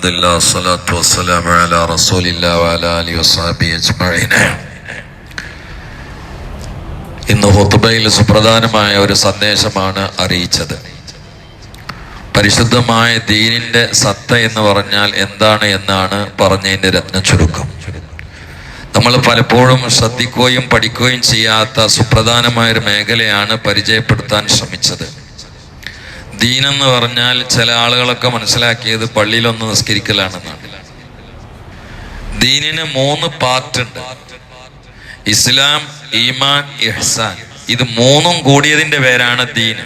الحمد لله والصلاة والسلام على رسول الله وعلى آله وصحبه أجمعين ഇന്ന് ഹുത്തുബയിൽ സുപ്രധാനമായ ഒരു സന്ദേശമാണ് അറിയിച്ചത് പരിശുദ്ധമായ ദീനിന്റെ സത്ത എന്ന് പറഞ്ഞാൽ എന്താണ് എന്നാണ് പറഞ്ഞതിന്റെ രത്ന ചുരുക്കം നമ്മൾ പലപ്പോഴും ശ്രദ്ധിക്കുകയും പഠിക്കുകയും ചെയ്യാത്ത സുപ്രധാനമായ ഒരു മേഖലയാണ് പരിചയപ്പെടുത്താൻ ശ്രമിച്ചത് ദീനെന്ന് പറഞ്ഞാൽ ചില ആളുകളൊക്കെ മനസ്സിലാക്കിയത് പള്ളിയിലൊന്ന് നിസ്കരിക്കലാണെന്നാണ്. ദീനിന് മൂന്ന് പാർട്ട് ഉണ്ട് ഇസ്ലാം ഈമാൻ ഇഹ്സാൻ. ഇത് മൂന്നും കൂടിയതിന്റെ പേരാണ് ദീന്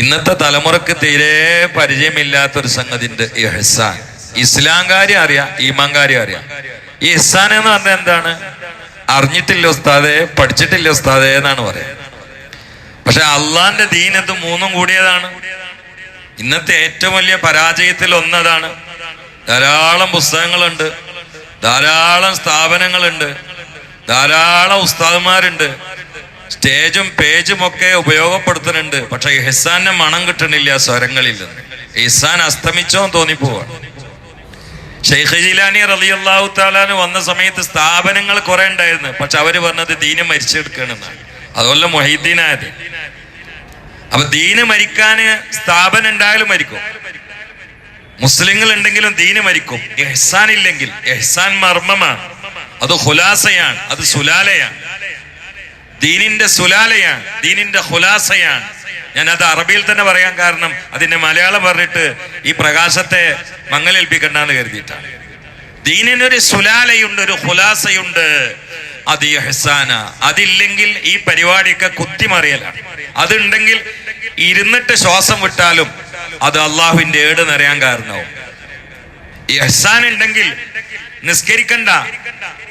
ഇന്നത്തെ തലമുറയ്ക്ക് തീരെ പരിചയമില്ലാത്തൊരു സംഗതി ഉണ്ട് ഇഹ്സാൻ. ഇസ്ലാം കാര്യം അറിയാം ഈമാൻ കാര്യം അറിയാം. ഈ ഇഹ്സാൻ എന്ന് പറഞ്ഞാൽ എന്താണ്? അറിഞ്ഞിട്ടില്ല ഉസ്താദേ പഠിച്ചിട്ടില്ല ഉസ്താദേ എന്നാണ് പറയാം പക്ഷെ അള്ളാന്റെ ദീനത്ത് മൂന്നും കൂടിയതാണ്. ഇന്നത്തെ ഏറ്റവും വലിയ പരാജയത്തിൽ ഒന്നതാണ്. ധാരാളം പുസ്തകങ്ങളുണ്ട്. ധാരാളം സ്ഥാപനങ്ങളുണ്ട്. ധാരാളം ഉസ്താദന്മാരുണ്ട് സ്റ്റേജും പേജും ഒക്കെ ഉപയോഗപ്പെടുത്തുന്നുണ്ട്. പക്ഷെ ഇഹ്സാന്റെ മണം കിട്ടണില്ല സ്വരങ്ങളിൽ നിന്ന്. ഇഹ്സാൻ അസ്തമിച്ചോ തോന്നിപ്പോവാണ് ഷെയ്ഖ് ജിലാനി റളിയല്ലാഹു താലാന് വന്ന സമയത്ത് സ്ഥാപനങ്ങൾ കുറെ ഉണ്ടായിരുന്നു. പക്ഷെ അവർ പറഞ്ഞത് ദീനം മരിച്ചെടുക്കണമെന്നാണ്. അതുപോലെ മൊഹീദ്ദീനായത്. അപ്പൊ ദീന് മരിക്കാന് സ്ഥാപനം ഉണ്ടായാലും മരിക്കും. മുസ്ലിങ്ങൾ ഉണ്ടെങ്കിലും ദീന് മരിക്കും. എഹ്സാൻ ഇല്ലെങ്കിൽ എഹ്സാൻ മർമ്മമാണ്. അത് ഹുലാസയാണ് അത് സുലാലയാണ്. ദീനിന്റെ സുലാലയാണ് ദീനിന്റെ ഹുലാസയാണ് ഞാൻ അത് അറബിയിൽ തന്നെ പറയാൻ കാരണം അതിന്റെ മലയാളം പറഞ്ഞിട്ട് ഈ പ്രകാശത്തെ മങ്ങലേൽപ്പിക്കണ്ടെന്ന് കരുതിയിട്ടാണ്. ദീനിനൊരു സുലാലയുണ്ട് ഒരു ഹുലാസയുണ്ട് അത് ഇഹ്സാന അതില്ലെങ്കിൽ ഈ പരിപാടിയൊക്കെ കുത്തിമറിയലാണ്. അതുണ്ടെങ്കിൽ ഇരുന്നിട്ട് ശ്വാസം വിട്ടാലും അത് അള്ളാഹുവിന്റെ ഏട് നിറയാൻ കാരണവും ഇഹ്സാൻ ഉണ്ടെങ്കിൽ നിസ്കരിക്കണ്ട.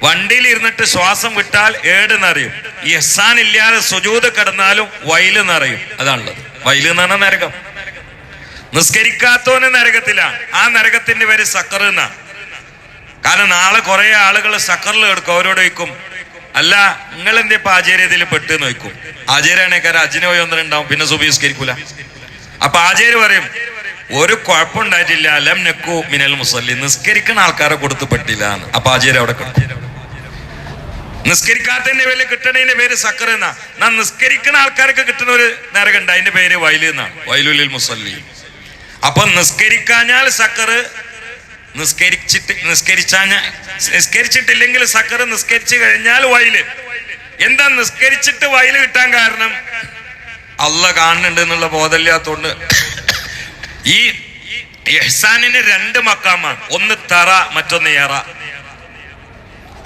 വണ്ടിയിൽ ഇരുന്നിട്ട് ശ്വാസം വിട്ടാൽ ഏട് നിറയും. ഇഹ്സാൻ ഇല്ലാതെ സുജൂത് കിടന്നാലും വയൽ നിറയും. അതാണുള്ളത്. വയൽ എന്ന് പറഞ്ഞാൽ നരകം. നിസ്കരിക്കാത്തവന് നരകത്തിലാണ്. ആ നരകത്തിന്റെ പേര് സക്കർ കാരണം നാളെ കുറെ ആളുകൾ സക്കറിൽ എടുക്കും. അവരോട് ചോദിക്കും അല്ല നിങ്ങൾ എന്തേ ഇപ്പൊ ആചാര്യതിൽ പെട്ട് നോക്കും ആചാര്യാണേക്കാർ അജിന് പോയി ഒന്നിനുണ്ടാവും പിന്നെ സുപീസ്കരിക്കൂല അപ്പൊ ആചാര്യ പറയും ഒരു കുഴപ്പമുണ്ടായിട്ടില്ല അലം നെക്കു മിനൽ മുസല്ലി. നിസ്കരിക്കുന്ന ആൾക്കാരെ കൊടുത്ത് പെട്ടില്ല എന്ന്. അപ്പൊ ആചാര്യ അവിടെ കിട്ടും നിസ്കരിക്കാത്തതിന്റെ പേര് കിട്ടണതിന്റെ പേര് സക്കർ എന്നാ. നാ നിസ്കരിക്കുന്ന ആൾക്കാർക്ക് കിട്ടുന്ന ഒരു നരകണ്ട് അതിന്റെ പേര് വയലു എന്നാണ്. വയലുലിൽ മുസല്ലി. അപ്പൊ നിസ്കരിക്കാഞ്ഞാൽ സക്കറ് നിസ്കരിച്ചിട്ട് നിസ്കരിച്ചാഞ്ഞ നിസ്കരിച്ചിട്ടില്ലെങ്കിൽ സക്കർ നിസ്കരിച്ചു കഴിഞ്ഞാൽ വയൽ. എന്താ നിസ്കരിച്ചിട്ട് വയൽ കിട്ടാൻ കാരണം? അല്ല കാണുന്നുണ്ട് എന്നുള്ള ബോധമില്ലാത്തോണ്ട്. ഈ ഇഹ്സാനിന് രണ്ട് മക്കാമാണ്. ഒന്ന് തറ മറ്റൊന്ന് ഏറ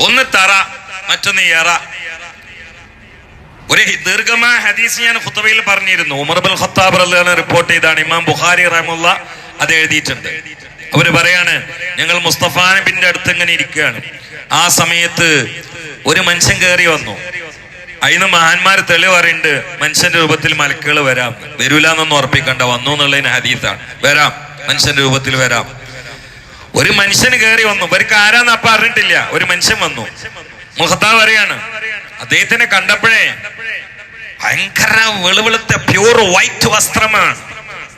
ഒന്ന് തറ മറ്റൊന്ന് ഏറ ഒരു ദീർഘമായ ഹദീസ് ഞാൻ ഖുത്തബയിൽ പറഞ്ഞിരുന്നു. ഉമർ ബിൻ ഖത്താബ് റിപ്പോർട്ട് ചെയ്താണ്. ഇമാം ബുഖാരി റഹമുള്ള അത് എഴുതിയിട്ടുണ്ട്. അവർ പറയാണ് ഞങ്ങൾ മുസ്തഫ നബിന്റെ അടുത്ത് ഇങ്ങനെ ഇരിക്കുകയാണ്? ആ സമയത്ത് ഒരു മനുഷ്യൻ കയറി വന്നു. അതിന് മഹാന്മാർ തെളിവ് പറയുന്നുണ്ട് മനുഷ്യന്റെ രൂപത്തിൽ മലക്കുകൾ വരാം. വരൂല എന്നൊന്നും ഉറപ്പിക്കണ്ട. വന്നു എന്നുള്ളതിന് ഹദീത്താണ്. വരാം. മനുഷ്യന്റെ രൂപത്തിൽ വരാം. ഒരു മനുഷ്യന് കയറി വന്നു. ഇവർക്ക് ആരാന്ന് അപ്പൊ അറിഞ്ഞിട്ടില്ല. ഒരു മനുഷ്യൻ വന്നു. മുഹത്താവ് പറയാണ്. അദ്ദേഹത്തിനെ കണ്ടപ്പോഴേ ഭയങ്കര വെളുവെളുത്ത പ്യൂർ വൈറ്റ് വസ്ത്രമാണ്.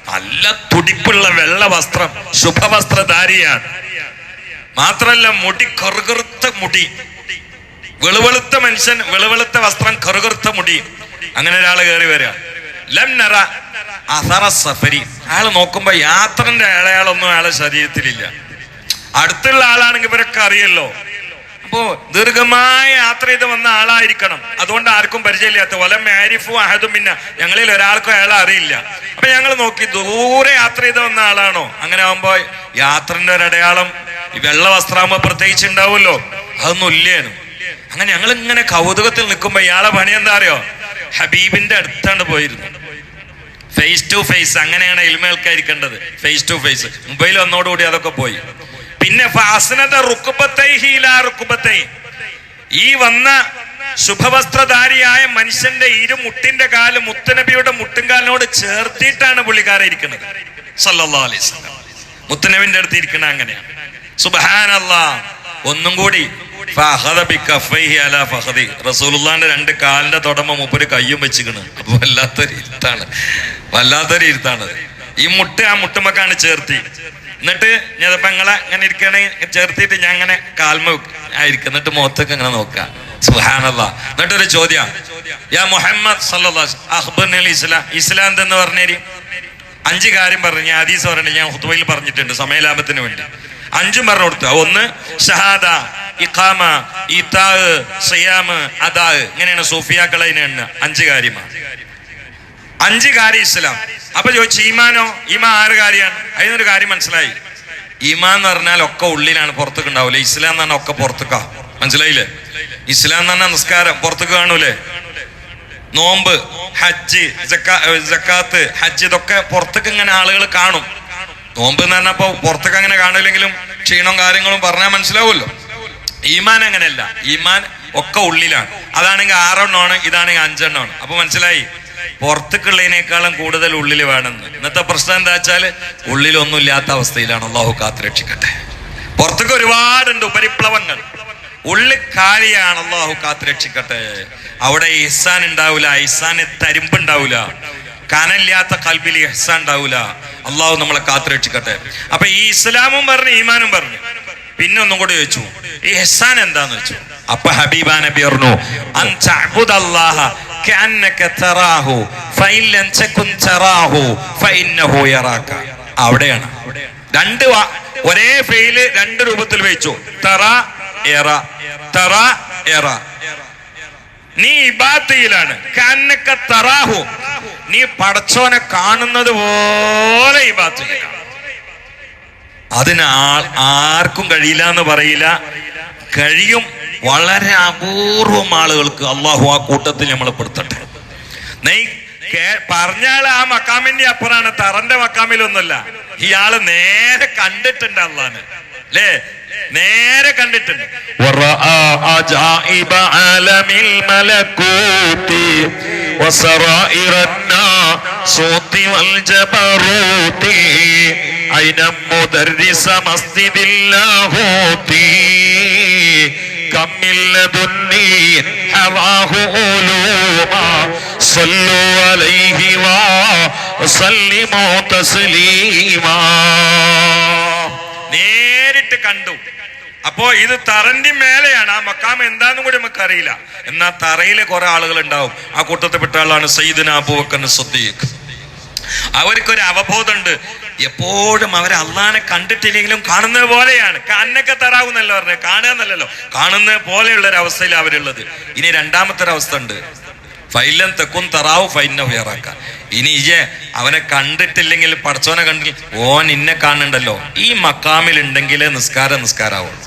നല്ല തുടിപ്പുള്ള വെള്ള വസ്ത്രം ശുഭവസ്ത്രധാരിയാണ്. മാത്രല്ല മുടി കറുകറുത്ത മുടി. വെളുവെളുത്ത മനുഷ്യൻ വെളുവെളുത്ത വസ്ത്രം കറുകറുത്ത മുടി. അങ്ങനെ ഒരാൾ കയറി വരിക. ലം നറ അസറ സഫരി. അയാൾ നോക്കുമ്പോ യാത്രന്റെ അയാളൊന്നും അയാളെ ശരീരത്തിലില്ല. അടുത്തുള്ള ആളാണെങ്കിൽ ഇവരൊക്കെ അറിയല്ലോ. അപ്പോ ദീർഘമായ യാത്ര ചെയ്ത് വന്ന ആളായിരിക്കണം. അതുകൊണ്ട് ആർക്കും പരിചയമില്ലാത്ത വല മാരിഫു അഹദും പിന്നെ ഞങ്ങളിൽ ഒരാൾക്കും അയാളെ അറിയില്ല. അപ്പൊ ഞങ്ങൾ നോക്കി ദൂരെ യാത്ര ചെയ്ത് വന്ന ആളാണോ? അങ്ങനെ ആവുമ്പോ യാത്രന്റെ ഒരു അടയാളം ഈ വെള്ള വസ്ത്രാകുമ്പോ പ്രത്യേകിച്ച് ഉണ്ടാവുമല്ലോ അതൊന്നും ഇല്ലേനു. അങ്ങനെ ഞങ്ങൾ ഇങ്ങനെ കൗതുകത്തിൽ നിൽക്കുമ്പോ ഇയാളെ പണി എന്താ അറിയോ? ഹബീബിന്റെ അടുത്താണ് പോയിരുന്നു. ഫേസ് ടു ഫേസ് അങ്ങനെയാണ് ഇൽമേൽക്കായിരിക്കേണ്ടത് ഫേസ് ടു ഫേസ് മുംബൈയിൽ വന്നോടുകൂടി അതൊക്കെ പോയി. പിന്നെ. ഈ വന്ന ശുഭവസ്ത്രധാരിയായ മനുഷ്യന്റെ ഇരു മുട്ടിന്റെ കാൽ മുത്തനബിയുടെ മുട്ടുംകാലിനോട് ചേർത്തിട്ടാണ് പുള്ളിക്കാരെ ഇരിക്കുന്നത്. അലൈഹി മുത്തനബിന്റെ അടുത്ത് ഇരിക്കണ അങ്ങനെയാണ് സുബ്ഹാനല്ലാ. ഒന്നും കൂടി. റസൂലുള്ളാന്റെ രണ്ട് കാലിന്റെ തുടമ മൂപ്പര് കയ്യും വെച്ചിക്കണ് അപ്പൊ വല്ലാത്തൊരു ഇരുത്താണ് വല്ലാത്തൊരു ഇരുത്താണ് ഈ മുട്ട് ആ മുട്ടുമക്കാണ് ചേർത്തി. എന്നിട്ട് ഞാൻ പെങ്ങളെ ഇങ്ങനെ ഇരിക്കണേ ചേർത്തിട്ട് ഞാൻ അങ്ങനെ കാൽമ ആയിരിക്കും. എന്നിട്ട് മുഖത്തൊക്കെ ഇങ്ങനെ സുഹാനല്ല എന്നിട്ടൊരു ചോദ്യം. യാ മുഹമ്മദ് ഇസ്ലാം ഇസ്ലാം എന്ന് പറഞ്ഞേരി? അഞ്ച് കാര്യം പറഞ്ഞു. ഞാൻ ഹദീസ് പറഞ്ഞിട്ട് ഞാൻ ഹുത്തുബയിൽ പറഞ്ഞിട്ടുണ്ട് സമയലാഭത്തിന് വേണ്ടി. അഞ്ചും പറഞ്ഞു കൊടുത്തു. ഒന്ന് ഷഹാദ ഇഖാമ ഇതാ സിയാമ് അദാ ഇങ്ങനെയാണ് സൂഫിയാക്കളെ അഞ്ച് കാര്യമാണ്. അഞ്ച് കാര്യം ഇസ്ലാം. അപ്പൊ ചോദിച്ചു ഈമാനോ? ഈമാ ആറ് കാര്യമാണ്. അതിനൊരു കാര്യം മനസ്സിലായി. ഈമാൻ എന്ന് പറഞ്ഞാൽ ഒക്കെ ഉള്ളിലാണ് പുറത്തേക്ക് ഉണ്ടാവില്ല ഇസ്ലാം എന്ന് പറഞ്ഞാൽ ഒക്കെ പുറത്തേക്കാ. മനസ്സിലായില്ലേ? ഇസ്ലാം എന്ന് പറഞ്ഞാൽ നിസ്കാരം പുറത്തേക്ക് കാണൂലേ? നോമ്പ് ഹജ്ജ് ജക്കാ- ജക്കാത്ത് ഹജ്ജ് ഇതൊക്കെ പുറത്തേക്ക് ഇങ്ങനെ ആളുകൾ കാണും. നോമ്പ് എന്ന് പറഞ്ഞപ്പോ പുറത്തേക്ക് അങ്ങനെ കാണില്ലെങ്കിലും ക്ഷീണവും കാര്യങ്ങളും പറഞ്ഞാൽ മനസ്സിലാവുമല്ലോ? ഈമാൻ അങ്ങനെയല്ല. ഈമാൻ ഒക്കെ ഉള്ളിലാണ്. അതാണെങ്കിൽ ആറെണ്ണമാണ് ഇതാണെങ്കിൽ അഞ്ചെണ്ണമാണ്. അപ്പൊ മനസ്സിലായി? പുറത്തേക്കുള്ളതിനേക്കാളും കൂടുതൽ ഉള്ളിൽ വേണമെന്ന് ഇന്നത്തെ പ്രശ്നം എന്താ വെച്ചാൽ ഉള്ളിലൊന്നും ഇല്ലാത്ത അവസ്ഥയിലാണ് അള്ളാഹു കാത്ത് രക്ഷിക്കട്ടെ പുറത്തേക്ക് ഒരുപാടുണ്ട് ഉപരിപ്ലവങ്ങൾ. ഉള്ളിൽ കാലിയാണ് അള്ളാഹു കാത്ത് രക്ഷിക്കട്ടെ അവിടെ ഇഹ്സാൻ ഉണ്ടാവില്ല ഇഹ്സാന് തരിമ്പുണ്ടാവില്ല കനല്ലാത്ത കൽബിൽ ഇഹ്സാൻ ഉണ്ടാവില്ല അള്ളാഹു നമ്മളെ കാത്ത് രക്ഷിക്കട്ടെ അപ്പൊ ഈ ഇസ്ലാമും പറഞ്ഞു ഈമാനും പറഞ്ഞു. പിന്നെ ഒന്നും കൂടി ചോദിച്ചു. ഇഹ്സാൻ എന്താന്ന് വെച്ചു അപ്പൊ ഹബീബാ നബി പറഞ്ഞു അവിടെയാണ്. രണ്ട് ഒരേ ഫെയിൽ രണ്ട് രൂപത്തിൽ വെച്ചു. തറ എറ. തറ എറ. നീ ഇബാത്തിയിലാണ് കന്നക്ക തറാഹു. നീ പടച്ചോനെ കാണുന്നത് പോലെ ഇബാത്തയിലാണ് ആർക്കും കഴിയില്ല എന്ന് പറയില്ല. കഴിയും വളരെ അപൂർവം ആളുകൾക്ക് അള്ളാഹു ആ കൂട്ടത്തിൽ നമ്മൾ പെടുത്തട്ടെ. നെയ് പറഞ്ഞാൽ ആ മക്കാമിന്റെ അപ്പുറാണ് തറന്റെ മക്കാമിലൊന്നുമല്ല. ഇയാൾ നേരെ കണ്ടിട്ടുണ്ട് അള്ളാന് അല്ലേ നേരെ കണ്ടിട്ടുണ്ട്. ഐനം من لدني حواه علوما صلوا عليه وسلموا تسليما നേരിട്ട് കണ്ടു അപ്പോ ഇത് തറന്റെ മേലെയാണ് ആ മക്കാം എന്താന്നും കൂടി നമുക്ക് അറിയില്ല എന്നാ തറയിലെ കുറെ ആളുകൾ ഉണ്ടാവും ആ കൂട്ടത്തിൽപ്പെട്ട ആളാണ് സയ്യിദിന അബൂബക്കർ സദ്ദീഖ് അവർക്കൊരു അവബോധമുണ്ട് എപ്പോഴും അവർ അള്ളാനെ കണ്ടിട്ടില്ലെങ്കിലും കാണുന്നത് പോലെയാണ്. കണ്ണൊക്കെ തറാവുന്നല്ലോ പറഞ്ഞത് കാണുക എന്നല്ലല്ലോ പോലെയുള്ള ഒരു അവസ്ഥയിൽ അവരുള്ളത്. ഇനി രണ്ടാമത്തെ ഒരു അവസ്ഥ ഉണ്ട്. ഫൈലൻ തെക്കും തറാവും ഫൈന ഉയറാക്ക ഇനി ഇജെ അവനെ കണ്ടിട്ടില്ലെങ്കിൽ പടച്ചോനെ കണ്ടില്ല ഓൻ ഇന്നെ കാണുന്നുണ്ടല്ലോ. ഈ മക്കാമിൽ ഉണ്ടെങ്കിൽ നിസ്കാരം നിസ്കാരാവുള്ളൂ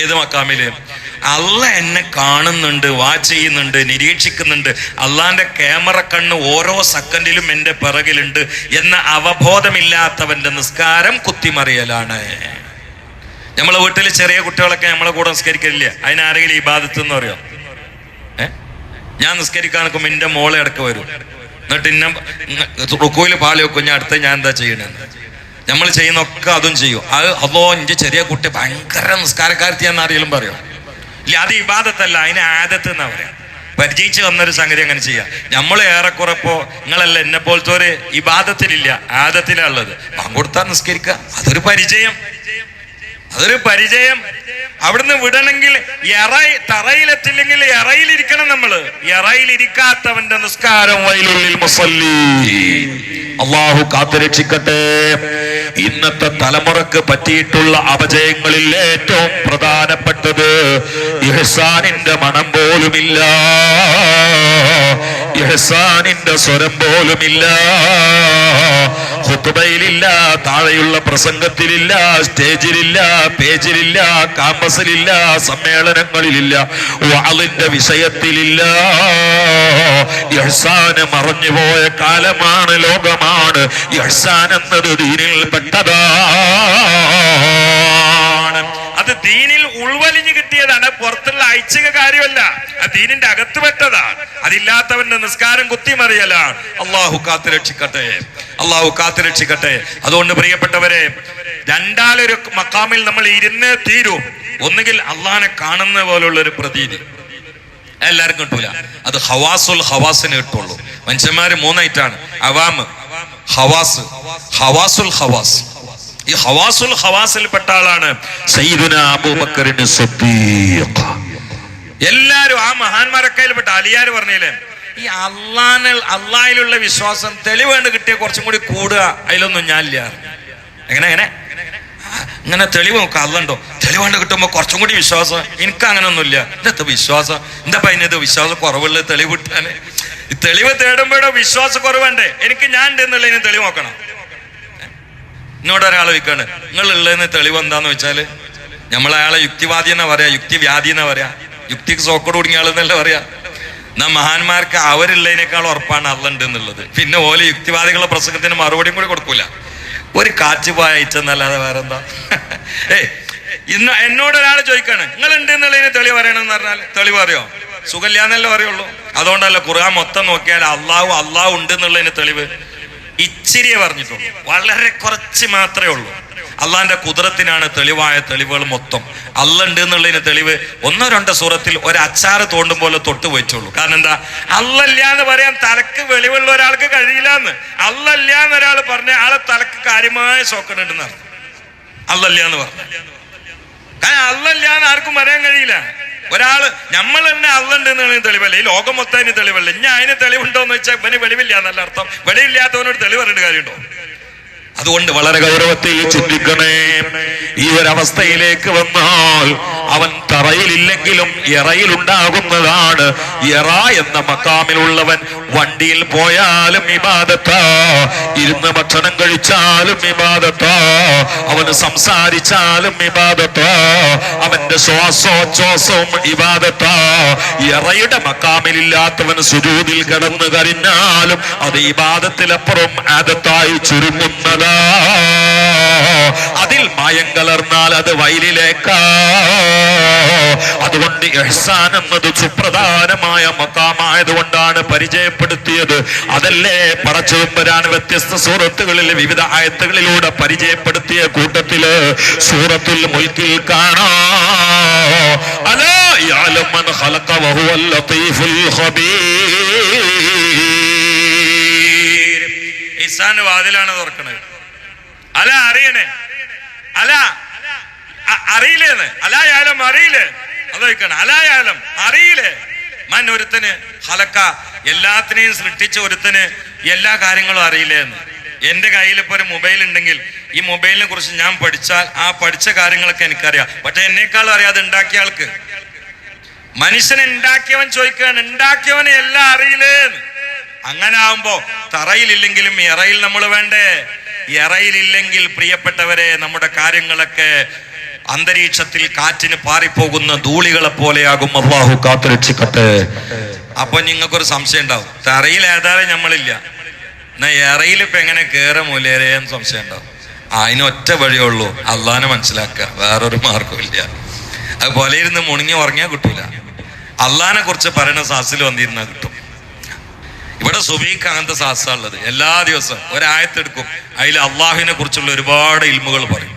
ഏത് മക്കാമിൽ? അല്ല എന്നെ കാണുന്നുണ്ട് വാച്ച് ചെയ്യുന്നുണ്ട് നിരീക്ഷിക്കുന്നുണ്ട്. അള്ളാന്റെ ക്യാമറ കണ്ണ് ഓരോ സെക്കൻഡിലും എന്റെ പിറകിലുണ്ട് എന്ന അവബോധമില്ലാത്തവന്റെ നിസ്കാരം കുത്തിമറിയലാണ്. നമ്മളെ വീട്ടിൽ ചെറിയ കുട്ടികളൊക്കെ നമ്മളെ കൂടെ നിസ്കരിക്കില്ല അതിനാരെങ്കിലും ഈ ബാധത്ത് എന്ന് പറയോ ഞാൻ നിസ്കരിക്കാൻ നിൽക്കുമ്പോൾ എന്റെ മോളെ ഇടയ്ക്ക് വരും. എന്നിട്ട് ഇന്ന റുക്കോയിൽ പാളി വെക്കും. ഞാൻ അടുത്ത ഞാൻ എന്താ ചെയ്യണേ? നമ്മൾ ചെയ്യുന്നൊക്കെ അതും ചെയ്യും. അത് അതോ എന്റെ ചെറിയ കുട്ടി ഭയങ്കര നിസ്കാരക്കാരത്തി എന്നാരെങ്കിലും പറയും? ഇല്ല അത് ഇബാദത്തല്ല അതിന് ആദത്ത് എന്നാ പറയാ. പരിചയിച്ച് വന്നൊരു സംഗതി അങ്ങനെ ചെയ്യാം. നമ്മൾ ഏറെക്കുറെ ഇപ്പോ നിങ്ങളല്ല എന്നെ പോലത്തെ ഒരു ഇബാദത്തിലില്ല ആദത്തിലാ ഉള്ളത്. പങ്കൊടുത്താൽ നിസ്കരിക്കുക അതൊരു പരിചയം. അതൊരു പരിചയം. അവിടുന്ന് വിടണമെങ്കിൽ എറ തറയിലെത്തില്ലെങ്കിൽ എറയിലിരിക്കണം നമ്മൾ. എറയിലിരിക്കാത്തവന്റെ നിസ്കാരം വയലുള്ളിൽ മുസല്ലി. അള്ളാഹു കാത്തുരക്ഷിക്കട്ടെ. ഇന്നത്തെ തലമുറയ്ക്ക് പറ്റിയിട്ടുള്ള അപജയങ്ങളിൽ ഏറ്റവും പ്രധാനപ്പെട്ടത് ഇഹ്സാനിന്റെ മണം പോലുമില്ല. ഇഹ്സാനിന്റെ സ്വരം പോലുമില്ല. ഹുത്തുബയിലില്ല താഴെയുള്ള പ്രസംഗത്തിലില്ല സ്റ്റേജിലില്ല പേജിലില്ല കാമ്പസിലില്ല സമ്മേളനങ്ങളിലില്ല വാളിന്റെ വിഷയത്തിലില്ല. ഇഹ്സാന് മറഞ്ഞുപോയ കാലമാണ് ലോകമാണ്. യഹ്സാൻ എന്നത് ദീനിൽ ഉൾവലിഞ്ഞു കിട്ടിയതാണ്. പുറത്തുള്ള ഐച്ഛിക കാര്യമല്ല. ആ ദീനിന്റെ അകത്ത് പെട്ടതാണ്. അതില്ലാത്തവന്റെ നിസ്കാരം കുത്തിമറിയലാണ്. അള്ളാഹു കാത്തു രക്ഷിക്കട്ടെ അള്ളാഹു കാത്തു രക്ഷിക്കട്ടെ അതുകൊണ്ട് പ്രിയപ്പെട്ടവരെ രണ്ടാലൊരു മക്കാമിൽ നമ്മൾ ഇരുന്ന് തീരും. ഒന്നുകിൽ അള്ളാഹിനെ കാണുന്ന പോലുള്ള ഒരു പ്രതീതി. എല്ലാവർക്കും കിട്ടൂല. അത് ഹവാസുൽ ഹവാസിന് കിട്ടുള്ളൂ. മനുഷ്യന്മാര് മൂന്നായിട്ടാണ്. അവാമ് ഹവാസ് ഹവാസുൽ ഹവാസ്. ഈ ഹവാസുൽ ഹവാസിൽപ്പെട്ട ആളാണ് സയ്യിദുന അബൂബക്കറിന് എല്ലാരും ആ മഹാന്മാരൊക്കെ അലിയാർ പറഞ്ഞില്ലേ? ഈ അള്ളാന് അള്ളാഹിലുള്ള വിശ്വാസം തെളിവേണ്ട കിട്ടിയ കുറച്ചും കൂടി കൂടുക. അതിലൊന്നും ഇല്ല എങ്ങനെ എങ്ങനെ? ഇങ്ങനെ തെളിവ് നോക്കാം അള്ളണ്ടോ തെളിവേണ്ട കിട്ടുമ്പോ കുറച്ചും കൂടി വിശ്വാസം. എനിക്ക് അങ്ങനെ ഒന്നുമില്ല എന്താ വിശ്വാസം എന്താ അതിനത് വിശ്വാസം കുറവുള്ള തെളിവ് കിട്ടാന്? തെളിവ് തേടുമ്പോഴോ വിശ്വാസ കുറവുണ്ടേ. എനിക്ക് ഞാൻ ഉണ്ട് എന്നുള്ളതിന് തെളിവ് നോക്കണം. എന്നോട് ഒരാൾ ചോദിക്കാണ് നിങ്ങൾ ഉള്ളതെന്ന് തെളിവ് എന്താന്ന് വെച്ചാൽ? നമ്മൾ അയാളെ യുക്തിവാദി എന്നാ പറയാ യുക്തി വ്യാധി എന്നാ പറയാ യുക്തിക്ക് സോക്കോട് കുടുങ്ങിയ ആളെന്നല്ല പറയാ. എന്നാ മഹാന്മാർക്ക് അവരുള്ളതിനേക്കാൾ ഉറപ്പാണ് അള്ളുണ്ട് എന്നുള്ളത്. പിന്നെ ഓലെ യുക്തിവാദികളുടെ പ്രസംഗത്തിന് മറുപടിയും കൂടി കൊടുക്കൂല. ഒരു കാറ്റ് പോയ അയച്ചെന്നല്ലാതെ വേറെന്താ? ഏ ഇന്ന് എന്നോട് ഒരാൾ ചോദിക്കാണ് നിങ്ങൾ ഉണ്ട് എന്നുള്ളതിന് തെളിവ് പറയണമെന്ന് പറഞ്ഞാൽ തെളിവ് അറിയോ സുഖല്യാന്നല്ലേ പറയുള്ളൂ. അതുകൊണ്ടല്ല ഖുർആൻ മൊത്തം നോക്കിയാൽ അള്ളാഹു അള്ളാഹു ഉണ്ട് എന്നുള്ളതിന് തെളിവ്. ഇച്ചിരിയെ പറഞ്ഞിട്ടുള്ളൂ. വളരെ കുറച്ച് മാത്രമേ ഉള്ളൂ. അള്ളാന്റെ കുതിരത്തിനാണ് തെളിവായ തെളിവുകൾ മൊത്തം. അള്ള ഉണ്ട് എന്നുള്ളതിന് തെളിവ് ഒന്നോ രണ്ടോ സൂറത്തിൽ ഒരു അച്ചാറ് തോണ്ടും പോലെ തൊട്ട് വെച്ചുള്ളൂ കാരണം എന്താ? അല്ലല്ല എന്ന് പറയാൻ തലക്ക് വെളിവുള്ള ഒരാൾക്ക് കഴിയില്ല എന്ന് അല്ലല്ല എന്ന് ഒരാൾ പറഞ്ഞ ആളെ തലക്ക് കാര്യമായ ശോക്കണുണ്ടെന്ന് അർത്ഥം. അല്ലല്ല എന്ന് പറഞ്ഞു. കാരണം അല്ലല്ല എന്ന് ആർക്കും പറയാൻ കഴിയില്ല. ഒരാൾ നമ്മൾ തന്നെ അള്ളുണ്ട് എന്നാണ് തെളിവല്ല? ഈ ലോകം മൊത്തം തെളിവല്ല? ഇനി അതിന് തെളിവുണ്ടോ എന്ന് വെച്ചാൽ ഇവന് വെളിവില്ല എന്നല്ല അർത്ഥം. വെളിവില്ലാത്തവനോട് തെളിവ് പറയേണ്ട കാര്യമുണ്ടോ? അതുകൊണ്ട് വളരെ ഗൗരവത്തിൽ ചിന്തിക്കണേ. ഈ ഒരവസ്ഥയിലേക്ക് വന്നാൽ അവൻ തറയിലില്ലെങ്കിലും എറയിലുണ്ടാകുന്നതാണ്. എറ എന്ന മക്കാമിലുള്ളവൻ വണ്ടിയിൽ പോയാലും വിവാദത്ത ഇരുന്ന് ഭക്ഷണം കഴിച്ചാലും വിവാദത്ത അവന് സംസാരിച്ചാലും വിവാദത്ത അവന്റെ ശ്വാസോച്ഛ്വാസവും വിവാദത്ത എറയുടെ മക്കാമിലില്ലാത്തവൻ സുജൂതിൽ കിടന്നു കരിഞ്ഞാലും അത് ഇബാദത്തിലപ്പുറം ആദത്തായി ചുരുങ്ങുന്നതാ അതിൽ മായം കലർന്നാൽ അത് വയലിലേക്കാ. അതുകൊണ്ട് എഹ്സാൻ എന്നത് സുപ്രധാനമായ മക്കാമായതുകൊണ്ടാണ് പരിചയപ്പെടുത്തിയത്. അതല്ലേ? പറച്ചുവരാൻ വ്യത്യസ്ത സൂറത്തുകളിൽ വിവിധ ആയത്തുകളിലൂടെ പരിചയപ്പെടുത്തിയ കൂട്ടത്തിൽ സൂറത്തുൽ മുൽക്കിൽ കാണാ. അലാ വാതിലാണ് തുറക്കണത്. അല അറിയണേ. അല. അറിയില്ലേന്ന്? അലായാലും അറിയില്ലേ? അതൊഴിക്കണം അലായാലും അറിയില്ലേ? മൻ ഒരുത്തന് ഹലക്ക എല്ലാത്തിനെയും സൃഷ്ടിച്ച ഒരുത്തന് എല്ലാ കാര്യങ്ങളും അറിയില്ലേന്ന്. എന്റെ കയ്യിൽ ഇപ്പൊ ഒരു മൊബൈൽ ഉണ്ടെങ്കിൽ ഈ മൊബൈലിനെ കുറിച്ച് ഞാൻ പഠിച്ചാൽ ആ പഠിച്ച കാര്യങ്ങളൊക്കെ എനിക്കറിയാം. പക്ഷെ എന്നേക്കാളും അറിയാതെ ഉണ്ടാക്കിയ ആൾക്ക്. മനുഷ്യനെ ഉണ്ടാക്കിയവൻ ചോദിക്കുകയാണ് ഉണ്ടാക്കിയവനെ എല്ലാം അറിയില്ലേ അങ്ങനെ ആവുമ്പോ തറയിലില്ലെങ്കിലും ഇറയിൽ നമ്മൾ വേണ്ടേ? ഇറയിലില്ലെങ്കിൽ പ്രിയപ്പെട്ടവരെ നമ്മുടെ കാര്യങ്ങളൊക്കെ അന്തരീക്ഷത്തിൽ കാറ്റിന് പാറിപ്പോകുന്ന ധൂളികളെ പോലെയാകും. അള്ളാഹു കാത്തുരക്ഷിക്കട്ടെ. അപ്പൊ നിങ്ങൾക്കൊരു സംശയം ഉണ്ടാവും. തറയിൽ ഏതായാലും നമ്മളില്ല. എന്നാ ഇറയിൽ ഇപ്പൊ എങ്ങനെ കേറ മൂലേരെ സംശയം ഉണ്ടാവും. അതിനൊറ്റ അതിന് ഒറ്റ വഴിയേ ഉള്ളൂ. അള്ളാനെ മനസ്സിലാക്കുക. വേറൊരു മാർഗമില്ല അതുപോലെ ഇരുന്ന് മുണിങ്ങി ഉറങ്ങിയാൽ കിട്ടൂല. അള്ളാനെ കുറിച്ച് പറയുന്ന സാസിൽ വന്നിരുന്നാൽ കിട്ടും. ഇവിടെ സുബീക്ക് അങ്ങനത്തെ സാസാ ഉള്ളത് എല്ലാ ദിവസവും ഒരായത്തെടുക്കും. അതിൽ അള്ളാഹുവിനെ കുറിച്ചുള്ള ഒരുപാട് ഇൽമുകൾ പറയും.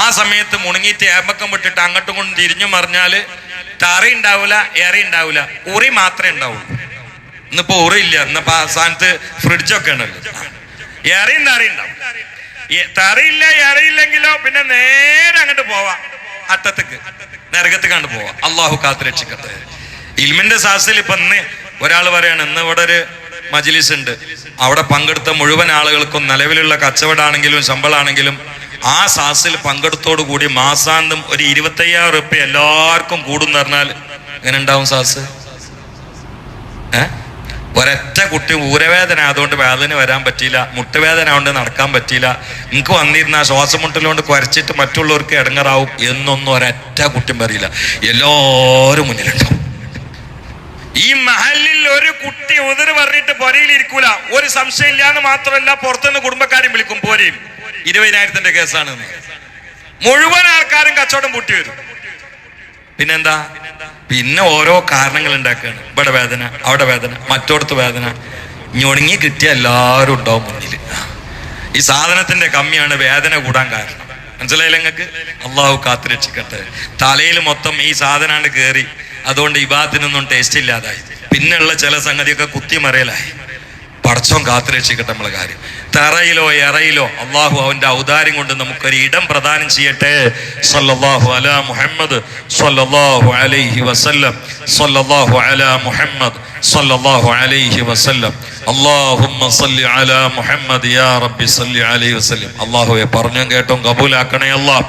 ആ സമയത്ത് മുണങ്ങിയിട്ട് ഏമ്പക്കം വിട്ടിട്ട് അങ്ങോട്ടും കൊണ്ട് തിരിഞ്ഞു മറിഞ്ഞാൽ തറി ഉണ്ടാവില്ല ഏറി ഉണ്ടാവില്ല ഉറി മാത്രമേ ഉണ്ടാവുള്ളൂ. ഇന്നിപ്പോ ഉറി ഇല്ല. ഇന്നിപ്പോ സ്ഥാനത്ത് ഫ്രിഡ്ജൊക്കെ ഉണ്ടല്ലോ ഏറിയും തറി ഉണ്ടാവും തറിയില്ല ഏറിയില്ലെങ്കിലോ പിന്നെ നേരെ അങ്ങോട്ട് പോവാം. അറ്റത്തേക്ക് നരകത്ത് കണ്ടു പോവാം. അള്ളാഹു കാത്ത് രക്ഷിക്കട്ടെ. ഇൽമിന്റെ സാസിൽ ഇപ്പൊ ഇന്ന് ഒരാൾ പറയാണ് ഇന്ന് ഇവിടെ ഒരു മജിലിസ് ഉണ്ട്. അവിടെ പങ്കെടുത്ത മുഴുവൻ ആളുകൾക്കും നിലവിലുള്ള കച്ചവടമാണെങ്കിലും ശമ്പളമാണെങ്കിലും ആ സാസിൽ പങ്കെടുത്തോടു കൂടി മാസാന്തം ഒരു ഇരുപത്തയ്യായിരം റുപ്യ എല്ലാവർക്കും കൂടും എന്ന് പറഞ്ഞാൽ എങ്ങനെ ഉണ്ടാവും സാസ്? ഏ? ഒരൊറ്റ കുട്ടി ഊരവേദന ആയതുകൊണ്ട് വേദന വരാൻ പറ്റിയില്ല മുട്ടുവേദന കൊണ്ട് നടക്കാൻ പറ്റിയില്ല. നിങ്ങൾക്ക് വന്നിരുന്ന ശ്വാസം മുട്ടലുകൊണ്ട് കുരച്ചിട്ട് മറ്റുള്ളവർക്ക് ഇടങ്ങറാവും എന്നൊന്നും ഒരൊറ്റ കുട്ടിയും പറയില്ല. എല്ലാവരും മുന്നിലുണ്ടാവും. ഈ മഹലിൽ ഒരു കുട്ടി ഉതിർ പറഞ്ഞിട്ട് പൊരയിൽ ഇരിക്കൂല. ഒരു സംശയം ഇല്ലാന്ന് മാത്രമല്ല പുറത്തുനിന്ന് കുടുംബക്കാരും വിളിക്കും പോരെയും ഇരുപതിനായിരത്തിന്റെ കേസാണ്. മുഴുവൻ ആൾക്കാരും കച്ചവടം പൂട്ടി വരും. പിന്നെന്താ? പിന്നെ ഓരോ കാരണങ്ങൾ ഉണ്ടാക്കുകയാണ് ഇവിടെ വേദന അവിടെ വേദന മറ്റോടത്ത് വേദന. ഞൊണങ്ങി കിട്ടിയ എല്ലാവരും ഉണ്ടാവും മുന്നിൽ. ഈ സാധനത്തിന്റെ കമ്മിയാണ് വേദന കൂടാൻ കാരണം. മനസ്സിലായില്ല നിങ്ങൾക്ക്? അള്ളാഹു കാത്തിരക്ഷിക്കട്ടെ. തലയിൽ മൊത്തം ഈ സാധനമാണ് കയറി. അതുകൊണ്ട് ഈ ഭാഗത്തിനൊന്നും ടേസ്റ്റ് ഇല്ലാതായി. പിന്നെയുള്ള ചില സംഗതിയൊക്കെ കുത്തിമറിയലായി പടച്ചോൻ കാത്തുരക്ഷിക്കട്ടെ നമ്മളെ കാര്യം. തറയിലോ എറയിലോ അള്ളാഹു അവന്റെ ഔദാര്യം കൊണ്ട് നമുക്കൊരു ഇടം പ്രദാനം ചെയ്യട്ടെ. സല്ലല്ലാഹു അലാ മുഹമ്മദ് സല്ലല്ലാഹു അലൈഹി വസല്ലം സല്ലല്ലാഹു അലാ മുഹമ്മദ് സല്ലല്ലാഹു അലൈഹി വസല്ലം. അല്ലാഹുമ്മ സല്ലി അലാ മുഹമ്മദ് യാ റബ്ബി സല്ലി അലൈഹി വസല്ലം. അള്ളാഹുവെ പറഞ്ഞും കേട്ടും കബൂലാക്കണേ അല്ലാഹ്.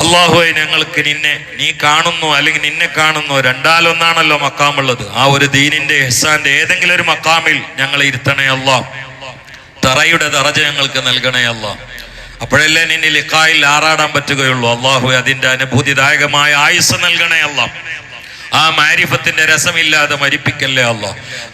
അള്ളാഹുവെ ഞങ്ങൾക്ക് നിന്നെ നീ കാണുന്നു അല്ലെങ്കിൽ നിന്നെ കാണുന്നു രണ്ടാലൊന്നാണല്ലോ മക്കാമുള്ളത്. ആ ഒരു ദീനിന്റെ എഹ്സാന്റെ ഏതെങ്കിലും ഒരു മക്കാമിൽ ഞങ്ങളെ ഇരുത്തണേ അല്ല തറയുടെ തറജ ഞങ്ങൾക്ക് നൽകണേ അല്ല അപ്പോഴല്ലേ നിന്നെ ലിക്കായിൽ ആറാടാൻ പറ്റുകയുള്ളൂ. അള്ളാഹു അതിന്റെ അനുഭൂതിദായകമായ ആയുസ് നൽകണേ അല്ല ആ മാരിഫത്തിന്റെ രസമില്ലാതെ മരിപ്പിക്കല്ലേ അല്ല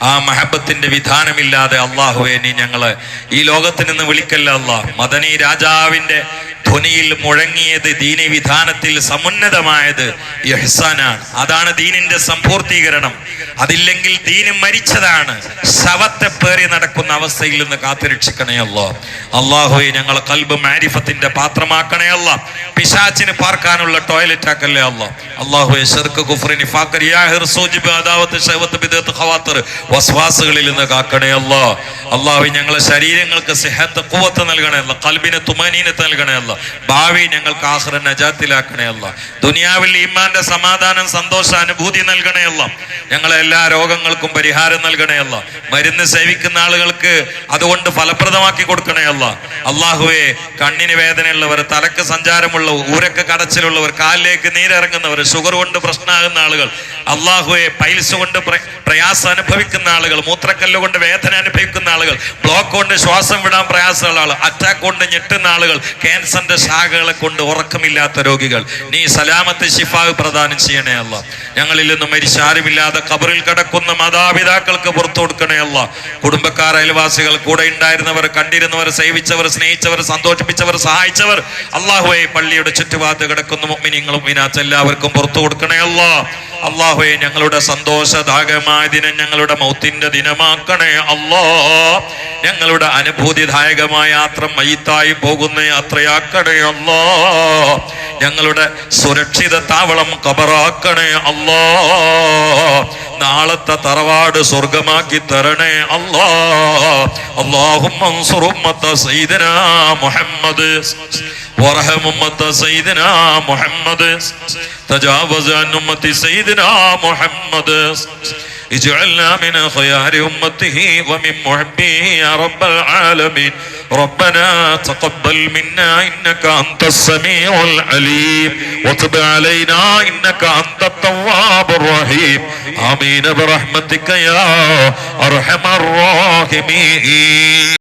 ആ മഹബത്തിന്റെ വിധാനമില്ലാതെ അള്ളാഹുവെ നീ ഞങ്ങളെ ഈ ലോകത്തിൽ നിന്ന് വിളിക്കല്ലേ അല്ല മദനി രാജാവിന്റെ ധ്വനിയിൽ മുഴങ്ങിയത് ദീനി വിധാനത്തിൽ സമുന്നതമായത് ഇഹ്സാനാണ് അതാണ് ദീനിന്റെ സമ്പൂർത്തീകരണം. അതില്ലെങ്കിൽ ദീന് മരിച്ചതാണ്. ശവത്തെ പേറി നടക്കുന്ന അവസ്ഥയിൽ നിന്ന് കാത്തുരക്ഷിക്കണേ അല്ലോ അള്ളാഹുയെ ഞങ്ങൾ കൽബ് മാരിഫത്തിന്റെ പാത്രമാക്കണേ അല്ല പിശാച്ചിന് പാർക്കാനുള്ള ടോയ്ലറ്റ് ആക്കല്ലേ അല്ലോ അള്ളാഹുയെ ഷെർക്ക് ഖവാത്തർ വസ്വാസുകളിൽ നിന്ന് കാക്കണേ അല്ലോ അള്ളാഹു ഞങ്ങളെ ശരീരങ്ങൾക്ക് സിഹത്ത് കുവത്ത് അല്ല കൽബിന് തുമനീനത്ത് നൽകണേ അല്ല ഭാവി ഞങ്ങൾക്ക് ആഹ്റ നജാത്തിലാക്കണേ അല്ല. ദുനിയാവിൽ ഈമാന്റെ സമാധാനം സന്തോഷ അനുഭൂതി നൽകണേ അല്ല. ഞങ്ങളെ എല്ലാ രോഗങ്ങൾക്കും പരിഹാരം നൽകണേ അല്ല. മരുന്ന് സേവിക്കുന്ന ആളുകൾക്ക് അതുകൊണ്ട് ഫലപ്രദമാക്കി കൊടുക്കണേ അല്ല. അള്ളാഹുവെ കണ്ണിന് വേദനയുള്ളവർ തലക്ക് സഞ്ചാരമുള്ള ഊരക്ക് കടച്ചിലുള്ളവർ കാലിലേക്ക് നീരിറങ്ങുന്നവർ ഷുഗർ കൊണ്ട് പ്രശ്നമാകുന്ന ആളുകൾ അള്ളാഹുവെ പൈൽസ് കൊണ്ട് പ്രയാസം അനുഭവിക്കുന്ന ആളുകൾ മൂത്രക്കല്ല് കൊണ്ട് വേദന അനുഭവിക്കുന്ന ആളുകൾ ബ്ലോക്ക് കൊണ്ട് ശ്വാസം വിടാൻ പ്രയാസമുള്ള ആൾ അറ്റാക്ക് കൊണ്ട് ഞെട്ടുന്ന ആളുകൾ ക്യാൻസറിന്റെ ശാഖകളെ കൊണ്ട് ഉറക്കമില്ലാത്ത രോഗികൾ. നീ സലാമത്ത് ശിഫാവ് പ്രദാനം ചെയ്യണേ അല്ല. ഞങ്ങളിൽ നിന്നും മരിച്ച ആരുമില്ലാതെ കബറിൽ കിടക്കുന്ന മാതാപിതാക്കൾക്ക് പുറത്തു കൊടുക്കണേ അല്ല. കുടുംബക്കാർ അയൽവാസികൾ കൂടെ ഉണ്ടായിരുന്നവർ കണ്ടിരുന്നവർ സേവിച്ചവർ സ്നേഹിച്ചവർ സന്തോഷിപ്പിച്ചവർ സഹായിച്ചവർ. അള്ളാഹുവെ പള്ളിയുടെ ചുറ്റുപാട് കിടക്കുന്ന മുഅ്മിനീങ്ങളും മിനാത്ത് എല്ലാവർക്കും പുറത്തു കൊടുക്കണേ അല്ല. അള്ളാഹുയെ ഞങ്ങളുടെ സന്തോഷദായകമായ ദിനം ഞങ്ങളുടെ മൗത്തിന്റെ ദിനമാക്കണേ. അല്ലോ ഞങ്ങളുടെ അനുഭൂതിദായകമായ യാത്ര മയ്യത്തായി പോകുന്ന യാത്രയാക്കണേ. അല്ലോ ഞങ്ങളുടെ സുരക്ഷിത താവളം കബറാക്കണേ. അല്ലോ നാളത്തെ തറവാട് സ്വർഗമാക്കി തരണേ. അല്ലോ അള്ളാഹുമ്മ മുഹമ്മദ് മുഹമ്മദ് تجاوز عن أمة سيدنا محمد. اجعلنا من خيار أمته ومن محبه يا رب العالمين. ربنا تقبل منا إنك أنت السميع العليم. وتب علينا إنك أنت التواب الرحيم. آمين برحمتك يا أرحم الراحمين.